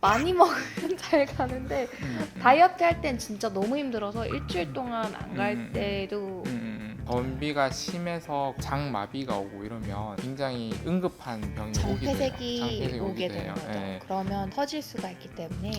많이 먹으면 잘 가는데 음, 음. 다이어트 할 땐 진짜 너무 힘들어서 일주일 동안 안갈 음. 때도 음, 음. 변비가 심해서 장마비가 오고 이러면 굉장히 응급한 병이 오게 돼요. 장폐색이 오게 되는 거죠. 예. 그러면 터질 수가 있기 때문에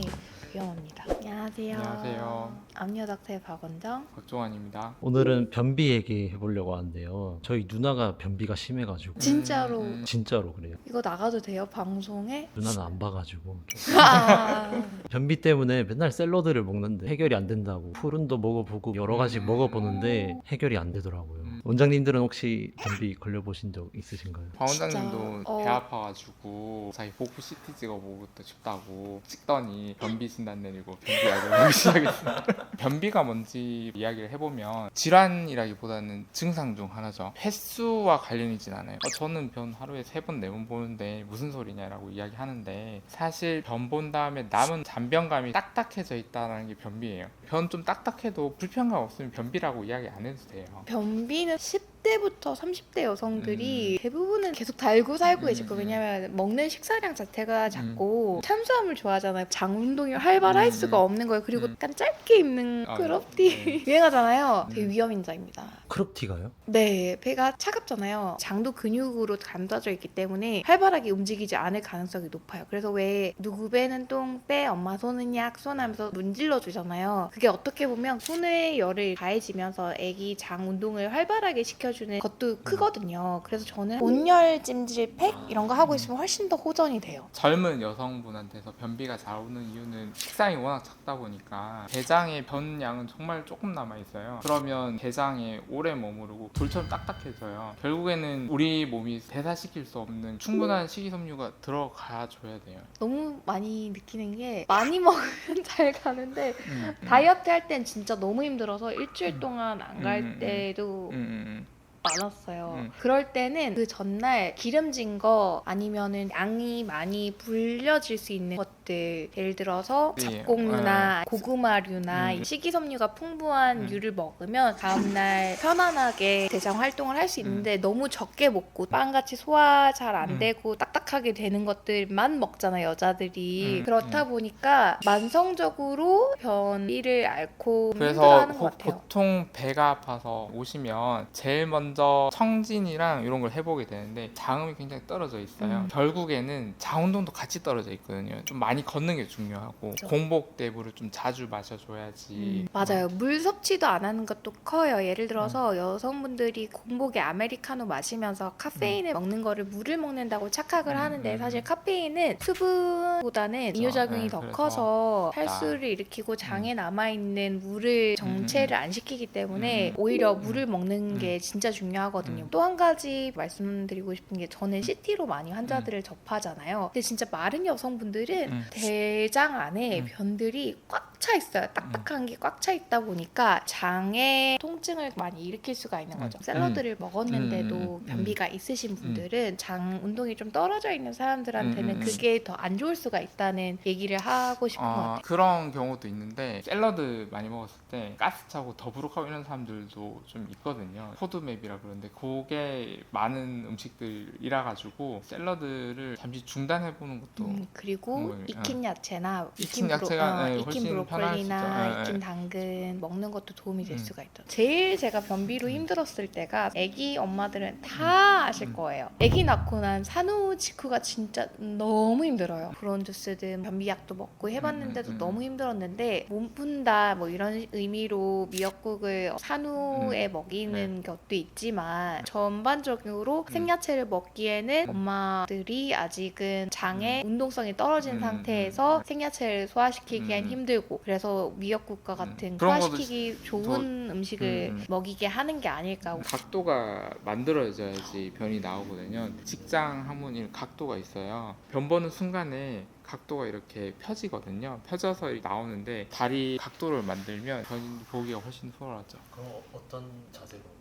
위험합니다. 안녕하세요. 안녕하세요. 압류닥터의 박원정. 박종환입니다. 오늘은 변비 얘기 해보려고 하는데요. 저희 누나가 변비가 심해가지고 진짜로 음, 음. 진짜로 그래요. 이거 나가도 돼요 방송에? 누나는 안 봐가지고 아, 변비 때문에 맨날 샐러드를 먹는데 해결이 안 된다고 푸른도 먹어보고 여러 가지 음. 먹어보는데 해결이 안 되더라고요. 음. 원장님들은 혹시 변비 걸려보신 적 있으신가요? 박 원장님도 진짜, 어. 배 아파가지고 자기 복부 CT 찍어보고 또 싶다고 찍더니 변비 진단 내리고 변비 약을 먹기 시작했어요. 변비가 뭔지 이야기를 해보면 질환이라기보다는 증상 중 하나죠. 횟수와 관련이진 않아요. 어, 저는 변 하루에 세 번 네 번 보는데 무슨 소리냐라고 이야기하는데 사실 변 본 다음에 남은 잔변감이 딱딱해져 있다는 게 변비예요. 변 좀 딱딱해도 불편감 없으면 변비라고 이야기 안 해도 돼요. 변비는 arkadaşım. 10대부터 30대 여성들이 대부분은 계속 달고 살고 음, 계실 거예요. 음. 왜냐면 먹는 식사량 자체가 작고 탄수화물 좋아하잖아요. 장 운동이 활발할 음, 수가 음. 없는 거예요. 그리고 음. 약간 짧게 입는 아, 크롭티 유행하잖아요. 되게 음. 위험 인자입니다. 크롭티가요? 네, 배가 차갑잖아요. 장도 근육으로 감싸져 있기 때문에 활발하게 움직이지 않을 가능성이 높아요. 그래서 왜 누구 배는 똥, 빼, 엄마 손은 약, 손 하면서 문질러 주잖아요. 그게 어떻게 보면 손의 열을 가해지면서 아기 장 운동을 활발하게 시켜 주는 것도 크거든요. 그래서 저는 온열 찜질팩 이런 거 하고 있으면 훨씬 더 호전이 돼요. 젊은 여성분한테서 변비가 잘 오는 이유는 식상이 워낙 작다 보니까 대장의 변량은 정말 조금 남아 있어요. 그러면 대장에 오래 머무르고 돌처럼 딱딱해져요. 결국에는 우리 몸이 대사시킬 수 없는 충분한 식이섬유가 들어가 줘야 돼요. 너무 많이 느끼는 게 많이 먹으면 잘 가는데 음, 음. 다이어트 할 땐 진짜 너무 힘들어서 일주일 동안 안 갈 음, 음, 음. 때도 음, 음, 많았어요. 음. 그럴 때는 그 전날 기름진 거 아니면은 양이 많이 불려질 수 있는 것들 예를 들어서 예. 잡곡류나 고구마류나 음. 식이섬유가 풍부한 음. 류를 먹으면 다음날 편안하게 대장 활동을 할 수 있는데 너무 적게 먹고 빵같이 소화 잘안 음. 되고 딱딱하게 되는 것들만 먹잖아요 여자들이 음, 그렇다 음. 보니까 만성적으로 변비를 앓고 그래서 힘들어하는 호- 것 같아요. 보통 배가 아파서 오시면 제일 먼저 청진이랑 이런 걸 해보게 되는데 자음이 굉장히 떨어져 있어요. 음. 결국에는 자운동도 같이 떨어져 있거든요. 좀 많이 걷는 게 중요하고 그렇죠. 공복 대부를 좀 자주 마셔줘야지. 음, 맞아요. 물 섭취도 안 하는 것도 커요. 예를 음. 들어서 여성분들이 공복에 아메리카노 마시면서 카페인을 먹는 거를 물을 먹는다고 착각을 음, 하는데 음. 사실 카페인은 수분보다는. 이뇨작용이 네, 더 커서 나- 탈수를 일으키고 장에 남아 있는 물을 정체를 안 시키기 때문에 음, 오히려 음, 물을 먹는 음. 게 진짜 중요하거든요. 음. 또한 가지 말씀드리고 싶은 게 저는 CT로 많이 환자들을 접하잖아요. 근데 진짜 마른 여성분들은 음. 대장 안에 음. 변들이 꽉 차 있어요. 딱딱한 게꽉 차 있다 보니까 장에 통증을 많이 일으킬 수가 있는 거죠. 음. 샐러드를 먹었는데도 음, 음, 변비가 있으신 분들은 장 운동이 좀 떨어져 있는 사람들한테는 음, 음, 음. 그게 더 안 좋을 수가 있다는 얘기를 하고 싶은 것 어, 같아요. 그런 경우도 있는데 샐러드 많이 먹었을 때 가스 차고 더부룩하고 이런 사람들도 좀 있거든요. 포드맵이 라 그러는데 그게 많은 음식들이라 가지고 샐러드를 잠시 중단해 보는 것도 음, 그리고 음, 익힌 야채나 익힌 브로- 야채가, 어, 네, 익힌 브로콜리나. 네, 익힌 네. 당근 먹는 것도 도움이 될 음. 수가 있죠. 제일 제가 변비로 음. 힘들었을 때가 아기 엄마들은 다 아실 음. 거예요. 아기 낳고 난 산후 직후가 진짜 너무 힘들어요. 브론즈 쓰든 변비약도 먹고 해봤는데도 음, 음, 음. 너무 힘들었는데 몸 푼다 뭐 이런 의미로 미역국을 산후에 음. 먹이는 것도 있 지만 전반적으로 음. 생야채를 먹기에는 음. 엄마들이 아직은 장의 운동성이 떨어진 음, 상태에서 음. 생야채를 소화시키기엔 음. 힘들고 그래서 미역국과 같은 그런 것도 소화시키기 좋은 음식을 음, 음. 먹이게 하는 게 아닐까 각도가 만들어져야지 변이 나오거든요. 직장 항문이 각도가 있어요. 변 보는 순간에 각도가 이렇게 펴지거든요. 펴져서 나오는데 다리 각도를 만들면 변 보기가 훨씬 수월하죠. 그럼 어떤 자세로?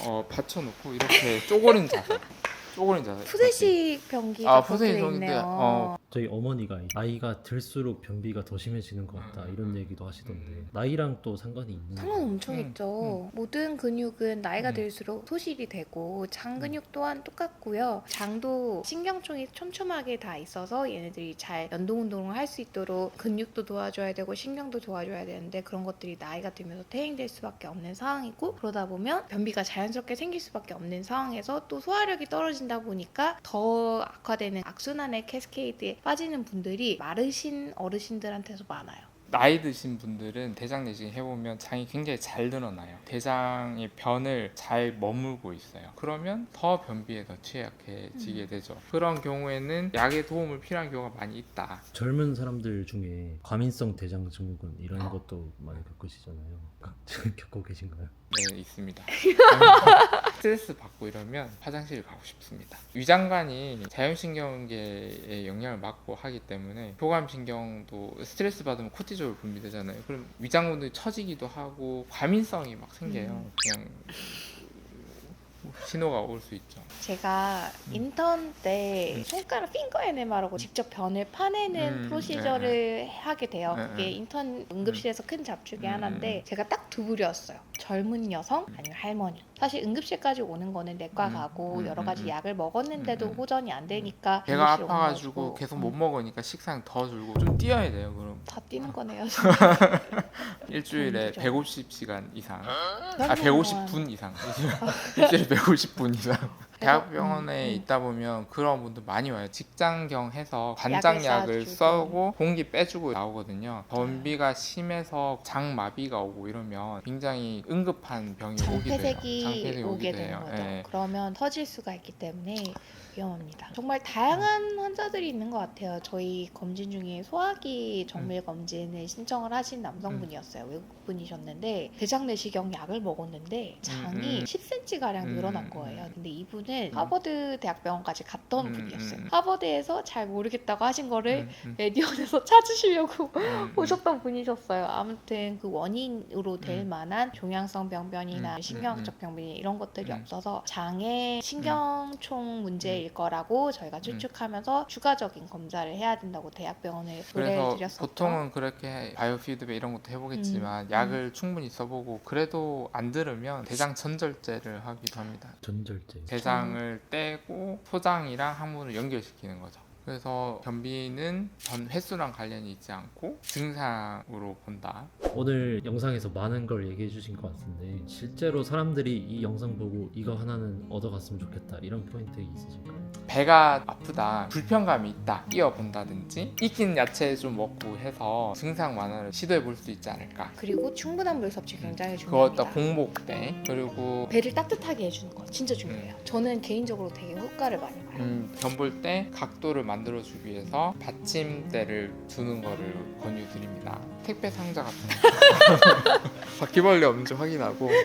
어 받쳐놓고 이렇게 쪼그린 자세. 쪼그린 자세. 푸세식 변기가 아 푸세식 있네요. 어 저희 어머니가 나이가 들수록 변비가 더 심해지는 것 같다 음. 이런 얘기도 하시던데 음. 나이랑 또 상관이 있는 상관 엄청 음, 있죠. 모든 근육은 나이가 음. 들수록 소실이 되고 장 근육 또한 똑같고요. 장도 신경총이 촘촘하게 다 있어서 얘네들이 잘 연동 운동을 할 수 있도록 근육도 도와줘야 되고 신경도 도와줘야 되는데 그런 것들이 나이가 들면서 퇴행될 수밖에 없는 상황이고 그러다 보면 변비가 자연스럽게 생길 수밖에 없는 상황에서 또 소화력이 떨어진다 보니까 더 악화되는 악순환의 캐스케이드에 빠지는 분들이 마르신 어르신들한테서 많아요. 나이 드신 분들은 대장 내시경 해보면 장이 굉장히 잘 늘어나요. 대장의 변을 잘 머물고 있어요. 그러면 더 변비에 더 취약해지게 되죠. 그런 경우에는 약의 도움을 필요한 경우가 많이 있다. 젊은 사람들 중에 과민성 대장 증후군 이런 것도 많이 겪으시잖아요. 각- 겪고 계신가요? 네, 있습니다. 스트레스 받고 이러면 화장실 가고 싶습니다. 위장관이 자율신경계에 영향을 받고 하기 때문에 교감신경도 스트레스 받으면 코티졸 분비되잖아요. 그럼 위장군들이 처지기도 하고 과민성이 막 생겨요. 그냥 신호가 올 수 있죠. 제가 음. 인턴 때 음. 손가락 핑거 에네마라고 직접 변을 파내는 음, 프로시저를 하게 돼요. 네, 그게 네. 인턴 응급실에서 큰잡 중에 음, 하나인데 음. 제가 딱 두 부류였어요. 젊은 여성 아니면 할머니. 사실 응급실까지 오는 거는 내과 음, 가고 음, 여러 음, 가지 음. 약을 먹었는데도 음, 음. 호전이 안 되니까 배가 응급실 오는 아파가지고 거고. 계속 음, 못 먹으니까 식상 더 줄고 좀 뛰어야 돼요. 그럼 다 뛰는 거네요. 일주일에 힘들죠. 150시간 이상, 아 그럼요. 150분 이상, 일주일에 150분 이상. 대학병원에 음, 음. 있다 보면 그런 분들 많이 와요. 직장경 해서 관장약을. 써고 공기 빼주고 나오거든요. 변비가 심해서 장마비가 오고 이러면 굉장히 응급한 병이 오기도 해요. 장폐색이 오게 되는. 거죠. 예. 그러면 터질 수가 있기 때문에 위험합니다. 정말 다양한 환자들이 있는 것 같아요. 저희 검진 중에 소화기 정밀 검진을 신청을 하신 남성분이었어요. 외국분이셨는데 대장 내시경 약을 먹었는데 장이 음, 음. 10cm 가량 음, 늘어난 음, 거예요. 음. 근데 이분은 하버드 대학병원까지 갔던 음, 분이었어요. 음. 하버드에서 잘 모르겠다고 하신 거를 음, 음, 메디언에서 찾으시려고 음, 음. 오셨던 분이셨어요. 아무튼 그 원인으로 될 음. 만한 종양성 병변이나 음, 신경학적 병변이 이런 것들이 음. 없어서 장의 신경총 문제일 거라고 저희가 추측하면서 추가적인 검사를 해야 된다고 대학병원에 의뢰를 그래서 드렸었죠. 보통은 그렇게 바이오 피드백 이런 것도 해보겠지만 음, 약을 충분히 써보고 그래도 안 들으면 대장 전절제를 하기도 합니다. 전절제. 대장 을 떼고 소장이랑 항문을 연결시키는 거죠. 그래서 변비는 전 횟수랑 관련이 있지 않고 증상으로 본다. 오늘 영상에서 많은 걸 얘기해 주신 것 같은데 실제로 사람들이 이 영상 보고 이거 하나는 얻어갔으면 좋겠다 이런 포인트 있으실까요? 배가 아프다, 불편감이 있다, 뛰어본다든지 익힌 야채 좀 먹고 해서 증상 완화를 시도해 볼 수 있지 않을까. 그리고 충분한 물 섭취 굉장히 그것도 중요합니다. 공복 때 그리고 배를 따뜻하게 해주는 거 진짜 중요해요. 저는 개인적으로 되게 효과를 많이 봐요. 음, 견볼 때 각도를 만들어주기 위해서 받침대를 두는 거를 권유드립니다. 택배 상자 같은 거. 바퀴벌레 없는지 확인하고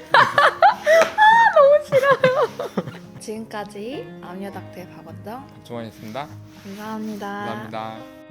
지금까지 암여닥터의 박원정 조언했습니다. 감사합니다. 감사합니다.